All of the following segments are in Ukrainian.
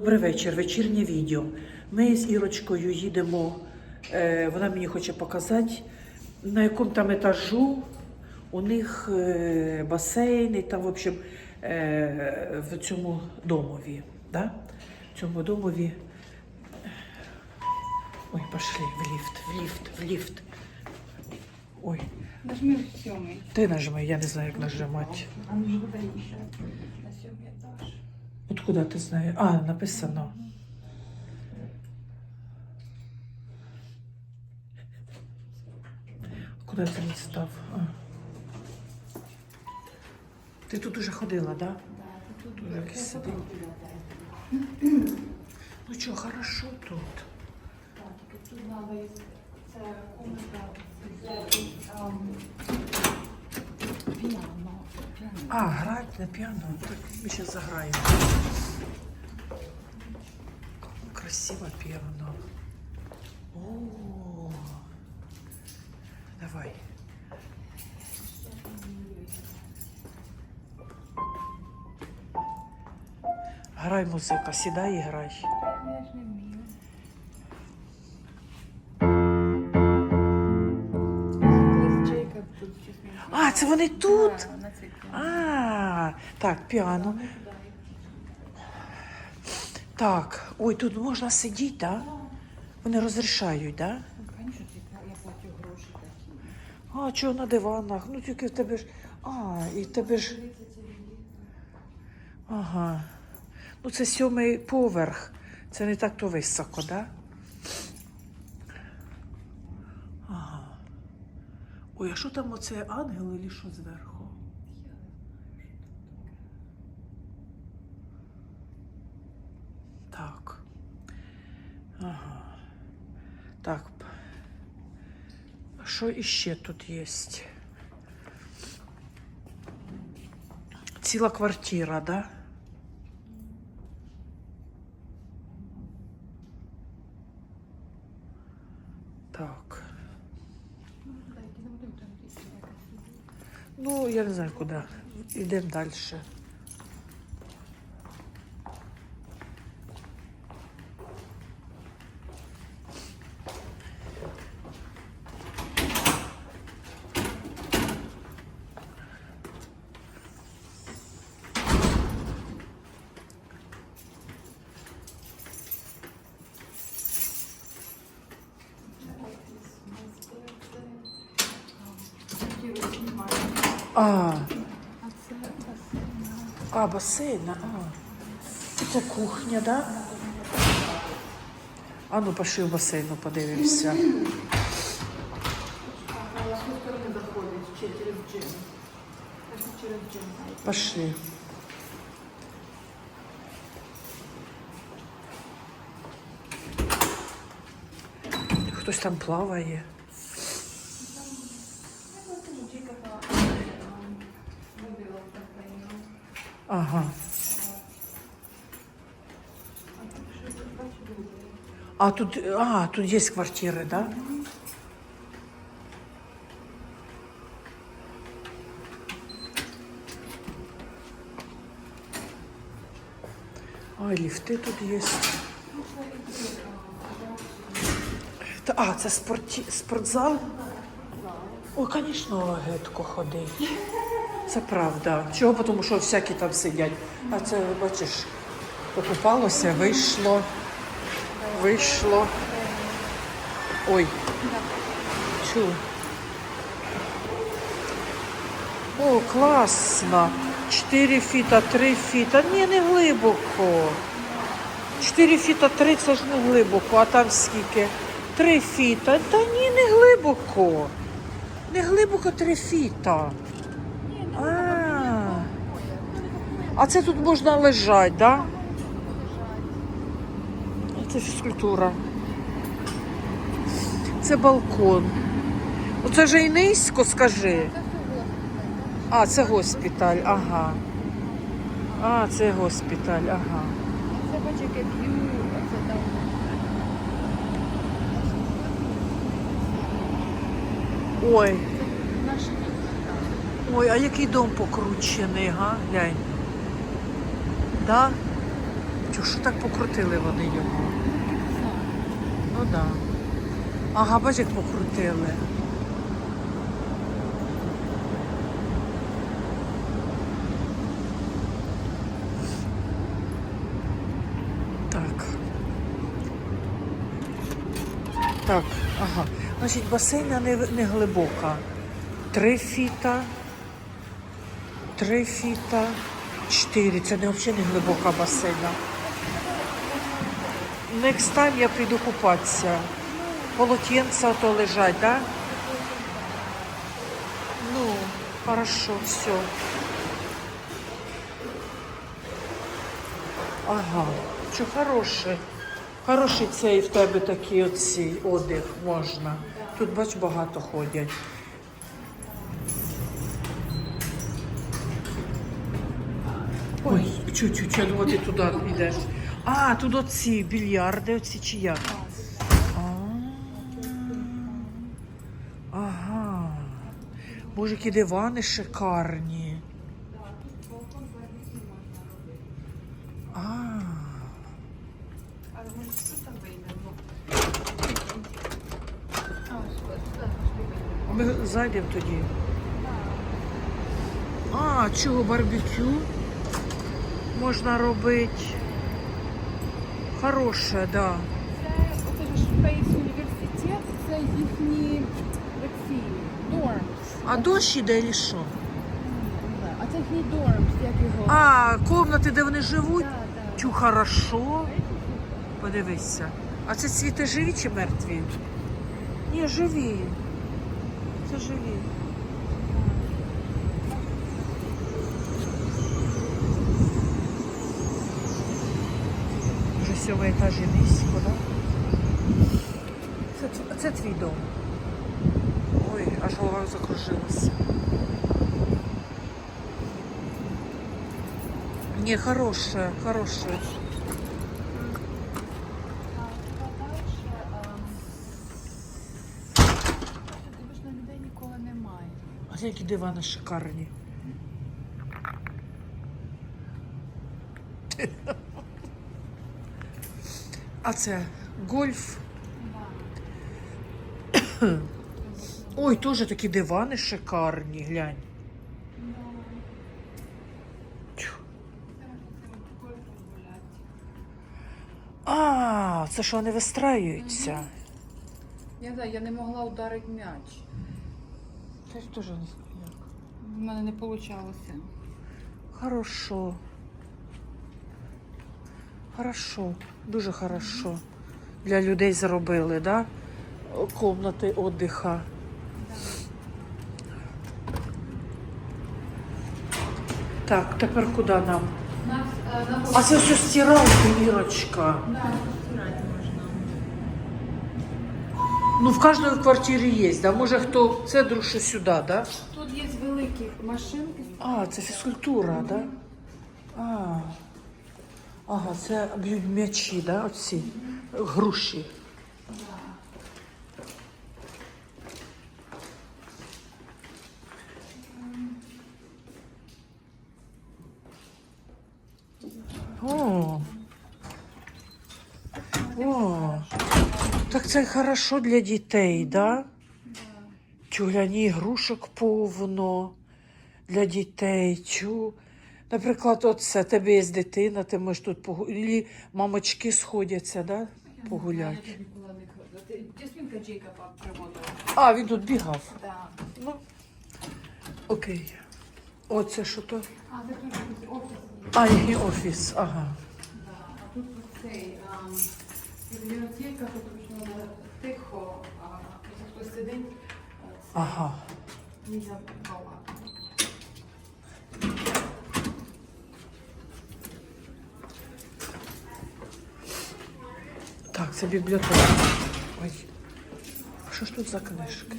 Добрий вечір, вечірнє відео. Ми з Ірочкою їдемо. е, вона мені хоче показати, на якому там етажу у них е, басейн, і там, в общем, е, в цьому домові. Да? В цьому домові. Ой, пошли в ліфт, в ліфт, в ліфт. Ой, Нажми в сьомий. ти нажми, я не знаю, як нажимати. А ну. На сьомий етаж. Откуда ти знаєш? А, написано. Куди ти не став? А. Ти тут уже ходила, да? Тут Дуже якийсь сидить. Ну що, хорошо тут. Так, тільки тут треба це комната, ам, піано. А, грати на піано. Так ми зараз заграємо. Красиво піано. О, давай. Грай музика, сідай і грай. Це вони тут? На цей. А, так, піано. Так, ой, тут можна сидіти, так? Вони розрішають, так? Я платю гроші такі. А, чого на диванах? Ну тільки в тебе ж. А, і в тебе ж. Ага. Ну це сьомий поверх. Це не так то високо, да? Ой, а що там оце ангел і що зверху? Так. Ага. Так. Що іще тут є? Ціла квартира, да? Так. Ну, куди йти? Не будемо там йти, якось сидіти. Ну, я не знаю куди. Йдемо далі. А, А басейн. а. Це кухня, да? А ну пошли в басейну, подивимося. Пошли. Хтось там плаває. Ага. А тут, а, тут є квартири, да? Ой, ліфти тут є. А, це спорті... спортзал? Ой, звісно, гидко ходить. Це правда. Чого? Тому що всякі там сидять. А це, бачиш, покупалося, вийшло, вийшло. Ой. Чу. О, класно. 4 фіта, 3 фіта. Ні, не глибоко. 4 фіта 3 це ж не глибоко, а там скільки? 3 фіта. Та ні, не глибоко. Не глибоко 3 фіта. А, а це тут можна лежати, так? Да? Це фізкультура. Це балкон. Оце вже і низько, скажи. А, це госпіталь, ага. А, це госпіталь, ага. Це бачиш, яке а це там. Ой, ой, а який дом покручений, га? Глянь. Да? Чу, що так покрутили вони його? Ну так. Да. Ага, бач, як покрутили. Так. Так, ага. Значить, басейна не, не глибока. Три фіта. Три фіта. Чотири. Це не взагалі не глибока басейна. Next time я прийду купатися. Полотенця то лежать, да? Ну, хорошо, все. Ага, що хороше. Хороший цей в тебе такий оцей одяг можна. Тут, бач, багато ходять. Ой, чуть-чуть, я думаю, ти туди йдеш. А, тут оці більярди, оці чи як? Ага. Боже, які дивани шикарні. А ми зайдемо тоді. А, чого барбекю можна робити? Хороше, да. Це ж Space університет, це їхні ці дормс. А дощ іде чи що? А це їхній дормс, як його. А, комнати, де вони живуть? Да, да. Чу, хорошо. Подивися. А це цвіти живі чи мертві? Ні, живі. Це живі. Вже сьомий етажі низько, так? Це, це твій дом. Ой, аж голова закружилася. Не, ніколи немає. А які дивани шикарні. А це гольф. Ой, теж такі дивани шикарні, глянь. А, це що вони вистраюються? Я знаю, я не могла ударити м'яч. Це ж теж не. У мене не вийшло. Хорошо. Хорошо, дуже хорошо. Для людей зробили, да? Комнати віддиха. Так, тепер куди нам? А це все стиралки, Ірочка. Ну, в кожної квартирі є, да? Може хто це друг, сюди, да? Тут є великі машинки. А, це фізкультура, да? А. Ага, це м'ячі, да? Оці груші. О. О. Так це хорошо для дітей, да? Чу, глянь, ігрушок повно для дітей. Чу. Наприклад, оце тебе є дитина, ти можеш тут погуляти. Мамочки сходяться, да? Погуляти. Діспінка Джейкоба приводила. А, він тут бігав. Да. Ну, окей. Оце що то? А, це тут офіс. А, їхній офіс, ага. Да. А тут цей ам, бібліотека, тут можна тихо, а хтось сидить, Ага. нельзя Так, це бібліотека. Ой. А що ж тут за книжки?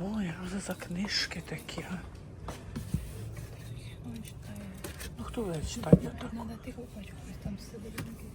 Ой, а це за книжки такі, а? Ну хто буде читати так? Надо тихо, там сидить. якийсь.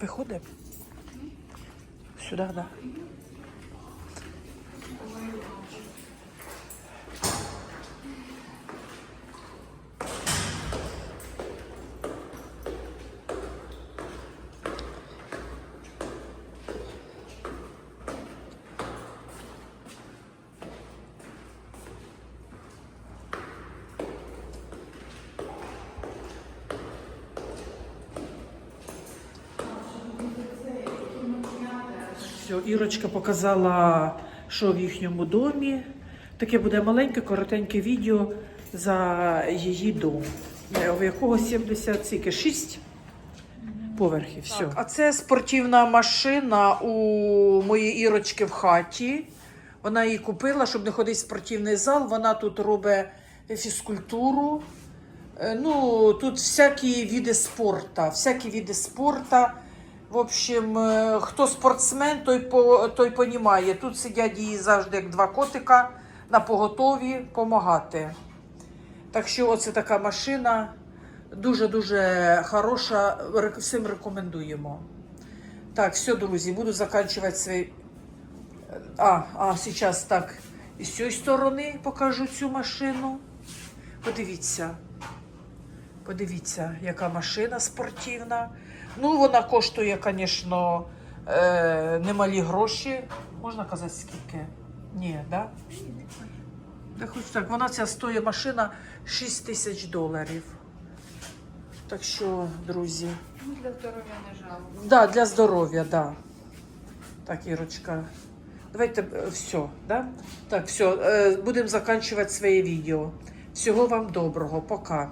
Виходимо? Сюди, так. Да. Все, Ірочка показала, що в їхньому домі. Таке буде маленьке, коротеньке відео за її дом. Е, У якого 70 скільки? 6 поверхів. Все. а це спортивна машина у моєї Ірочки в хаті. Вона її купила, щоб не ходити в спортивний зал. Вона тут робить фізкультуру. Е, Ну, тут всякі види спорту, всякі види спорту. В общем, е, хто спортсмен, той по той понімає. Тут сидять її завжди як два котика на поготові допомагати. Так що оце така машина. Дуже-дуже хороша. Всім рекомендуємо. Так, все, друзі, буду закінчувати свій. А, а, зараз так. І з цієї сторони покажу цю машину. Подивіться. Подивіться, яка машина спортивна. Ну, вона коштує, звісно, е, немалі гроші. Можна казати, скільки? Ні, да? Да хоч так, вона ця стоїть машина 6 тисяч доларів. Так що, друзі. Ну, для здоров'я не жалко. Да, для здоров'я, да. Так, Ірочка. Давайте е, все, да? Так, все, будемо закінчувати своє відео. Всього вам доброго, пока.